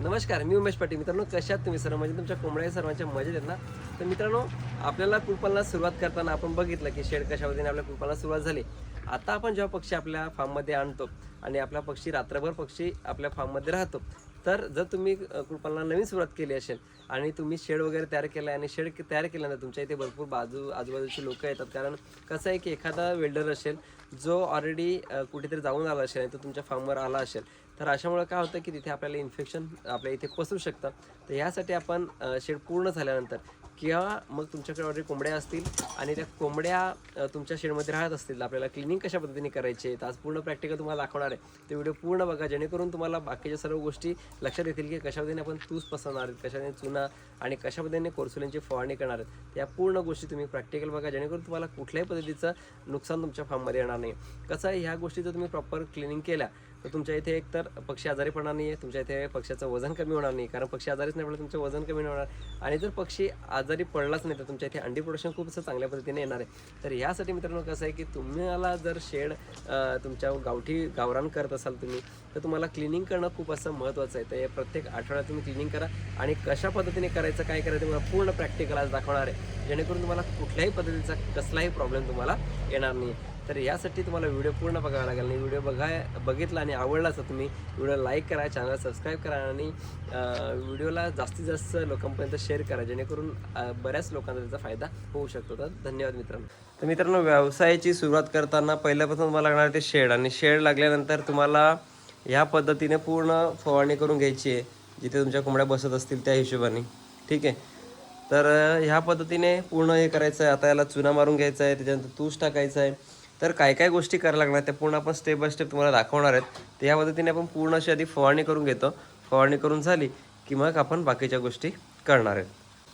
नमस्कार मी उमेश पाटील. मित्रांनो कशात तुम्ही? सर्व म्हणजे तुमच्या कोंबड्या सर्वांच्या मजेत आहेत ना? तर मित्रांनो आपल्याला कुलपालना सुरुवात करताना आपण बघितलं की शेड कशा पद्धतीने आपल्या कुलपालना सुरुवात झाली. आता आपण जेव्हा पक्षी आपल्या फार्ममध्ये आणतो आणि आपला पक्षी रात्रभर पक्षी आपल्या फार्ममध्ये राहतो तर जर तुम्ही कृपाला नवीन सुरुवात केली असेल आणि तुम्ही शेड वगैरे तयार केला आणि शेड तयार केल्यानंतर तुमच्या इथे भरपूर बाजू आजूबाजूची लोक येतात. कारण कसं आहे की एखादा वेल्डर असेल जो ऑलरेडी कुठेतरी जाऊन आला असेल आणि तो तुमच्या फार्मवर आला असेल तर अशामुळे काय होतं की तिथे आपल्याला इन्फेक्शन आपल्या इथे पसरू शकतं. तर ह्यासाठी आपण शेड पूर्ण झाल्यानंतर किंवा मग तुमच्याकडे ऑलरेडी कोंबड्या असतील आणि त्या कोंबड्या तुमच्या शेडमध्ये राहत असतील आपल्याला क्लिनिंग कशा पद्धतीने करायचे आहेत आज पूर्ण प्रॅक्टिकल तुम्हाला दाखवणार आहे. ते व्हिडिओ पूर्ण बघा जेणेकरून तुम्हाला बाकीच्या सर्व गोष्टी लक्षात येतील की कशा पद्धतीने आपण तूस पसरणार आहेत कशाने चुना आणि कशा पद्धतीने कोर्सुलेंची फवारणी करणार आहेत. त्या पूर्ण गोष्टी तुम्ही प्रॅक्टिकल बघा जेणेकरून तुम्हाला कुठल्याही पद्धतीचं नुकसान तुमच्या फार्ममध्ये येणार नाही. कसं आहे ह्या गोष्टी जर तुम्ही प्रॉपर क्लिनिंग केल्या तर तुमच्या इथे एक तर पक्षी आजारी पडणार नाही आहे तुमच्या इथे पक्ष्याचं वजन कमी होणार नाही कारण पक्षी आजारीच नाही पडलं तुमचं वजन कमी होणार. आणि जर पक्षी आजारी पडलाच नाही तर तुमच्या इथे अंडी प्रोडक्शन खूप असं चांगल्या पद्धतीने येणार आहे. तर यासाठी मित्रांनो कसं आहे की तुम्हाला जर शेड तुमच्या गावठी गावरान करत असाल तुम्ही तर तुम्हाला क्लिनिंग करणं खूप असं महत्त्वाचं आहे. तर प्रत्येक आठवड्यात तुम्ही क्लिनिंग करा आणि कशा पद्धतीने करायचं काय करायचं तुम्हाला पूर्ण प्रॅक्टिकल आज दाखवणार आहे. जेणेकरून तुम्हाला कुठल्याही पद्धतीचा कसलाही प्रॉब्लेम तुम्हाला येणार नाही. तर यासाठी तुम्हाला व्हिडिओ पूर्ण बघावा लागेल आणि व्हिडिओ बघाय बघितला आणि आवडला तर तुम्ही व्हिडिओ लाईक करा चॅनल सबस्क्राईब करा आणि व्हिडिओला जास्तीत जास्त लोकांपर्यंत शेअर करा जेणेकरून बऱ्याच लोकांना त्याचा फायदा होऊ शकतो. तर धन्यवाद मित्रांनो. तर मित्रांनो व्यवसायाची सुरुवात करताना पहिल्यापासून तुम्हाला लागणार ते शेड आणि शेड लागल्यानंतर तुम्हाला ह्या पद्धतीने पूर्ण फवारणी करून घ्यायची आहे जिथे तुमच्या कोंबड्या बसत असतील त्या हिशोबाने. ठीक आहे? तर ह्या पद्धतीने पूर्ण हे करायचं आहे आता याला चुना मारून घ्यायचा आहे त्याच्यानंतर तूस टाकायचं आहे तर काय काय गोष्टी करायला लागणार त्या पूर्ण आपण स्टेप बाय स्टेप तुम्हाला दाखवणार आहेत. तर या पद्धतीने आपण पूर्ण अशी आधी फवारणी करून घेतो. फवारणी करून झाली की मग आपण बाकीच्या गोष्टी करणार आहेत.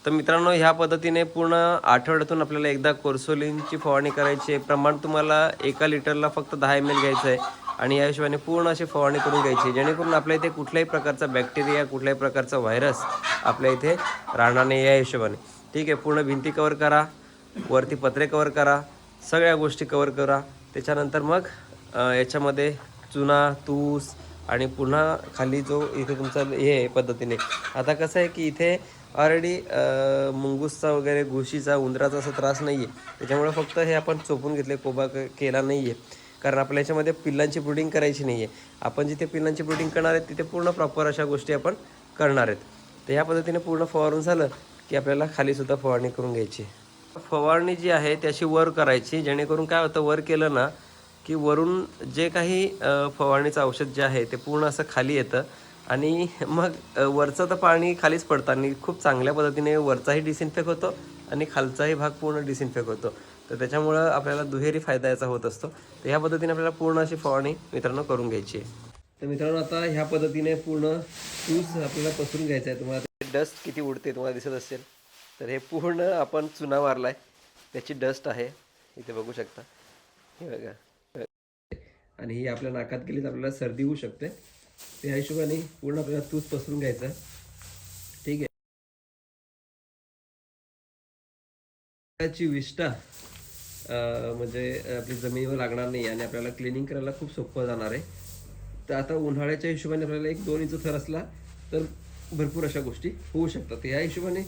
तर मित्रांनो ह्या पद्धतीने पूर्ण आठवड्यातून आपल्याला एकदा कोर्सोलिनची फवारणी करायची आहे. प्रमाण तुम्हाला एका लिटरला फक्त दहा एम एल घ्यायचं आहे. आणि या हिशोबाने पूर्ण अशी फवारणी करून घ्यायची जेणेकरून आपल्या इथे कुठल्याही प्रकारचा बॅक्टेरिया कुठल्याही प्रकारचा व्हायरस आपल्या इथे राहणार नाही या हिशोबाने. ठीक आहे पूर्ण भिंती कवर करा वरती पत्रे कवर करा. सगळ्या गोष्टी कवर करा. त्याच्यानंतर मग याच्यामध्ये चुना तूस आणि पुन्हा खाली जो इथे तुमचा हे आहे पद्धतीने. आता कसं आहे की इथे ऑलरेडी मुंगूसचा वगैरे घुशीचा उंदराचा असा त्रास नाही आहे त्याच्यामुळे फक्त हे आपण चोपून घेतले कोबा क- केला नाही आहे कारण आपल्या याच्यामध्ये पिल्लांची ब्रुडिंग करायची नाही आहे आपण जिथे पिल्लांची ब्रुडिंग करणार आहेत तिथे पूर्ण प्रॉपर अशा गोष्टी आपण करणार आहेत. तर ह्या पद्धतीने पूर्ण फवारून झालं की आपल्याला खालीसुद्धा फवारणी करून घ्यायची. फवारणी जी आहे त्याशी वर करायची जेणेकरून काय होतं वर केलं ना की वरून जे काही फवारणीचं औषध जे आहे ते पूर्ण असं खाली येतं. आणि मग वरचं तर पाणी खालीच पडतं आणि खूप चांगल्या पद्धतीने वरचाही डिसइन्फेक्ट होतो आणि खालचाही भाग पूर्ण डिसइन्फेक्ट होतो. तर त्याच्यामुळं आपल्याला दुहेरी फायदा याचा होत असतो. तर ह्या पद्धतीने आपल्याला पूर्ण अशी फवारणी मित्रांनो करून घ्यायची आहे. तर मित्रांनो आता ह्या पद्धतीने पूर्ण तूस आपल्याला पसरून घ्यायचा आहे तुम्हाला डस्ट किती उडते तुम्हाला दिसत असेल. तर हे पूर्ण आपण चुना वारलाय त्याची डस्ट आहे. इथे बघू शकता. हे बघा. आणि ही आपल्या नाकात गेली तर आपल्याला सर्दी होऊ शकते. त्या हिशोबाने पूर्ण आपल्याला तूच पसरून घ्यायचा. ठीक आहे. त्याची विष्ठा म्हणजे आपली जमिनीवर लागणार नाही आणि आपल्याला क्लिनिंग करायला खूप सोपं जाणार आहे. तर आता उन्हाळ्याच्या हिशोबाने आपल्याला एक दोन इंच थर असला तर भरपूर अशा गोष्टी होऊ शकतात. या हिशोबाने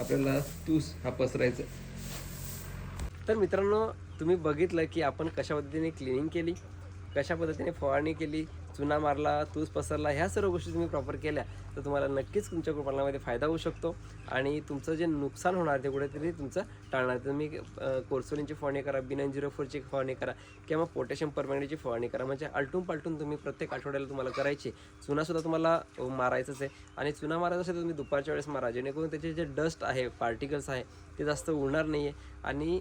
आपल्याला तूस हा पसरायचा तर मित्रांनो तुम्ही बघितलं की आपण कशा पद्धतीने क्लिनिंग केली कशा पद्धतीने फवारणी केली चुना मारला तूस पसरला ह्या सर्व गोष्टी तुम्ही प्रॉपर केल्या तर तुम्हाला नक्कीच तुमच्या कुटुंबामध्ये फायदा होऊ शकतो. आणि तुमचं जे नुकसान होणार ते कुठेतरी तुमचं टाळणार. तुम्ही कोर्सोलिनची फवारणी करा बिनाईन झिरो फोरची फवारणी करा किंवा पोटॅशियम परमॅंगनीची फवारणी करा. म्हणजे आलटून पालटून तुम्ही प्रत्येक आठवड्याला तुम्हाला करायची. चुनासुद्धा तुम्हाला मारायचंच आहे. आणि चुना मारायचं असेल तर तुम्ही दुपारच्या वेळेस मारा. जेणेकरून त्याचे जे डस्ट आहे पार्टिकल्स आहे ते जास्त उडणार नाही आहे आणि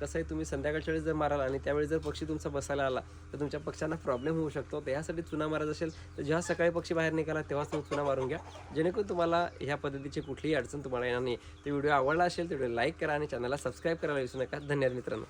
कसं आहे तुम्ही संध्याकाळच्या वेळेस जर माराल आणि त्यावेळी जर पक्षी तुमचा बसायला आला तर तुमच्या पक्ष्यांना प्रॉब्लेम होऊ शकतो. तर पद्धतीत चुना मारत असेल तर जेव्हा सकाळी पक्षी बाहेर निघाला तेव्हाच तुम्ही चुना मारून घ्या. जेणेकरून तुम्हाला ह्या पद्धतीची कुठलीही अडचण तुम्हाला येणार नाही. ते व्हिडिओ आवडला असेल तर व्हिडिओ लाईक करा आणि चॅनलला सबस्क्राईब करायला विसरू नका. धन्यवाद मित्रांनो.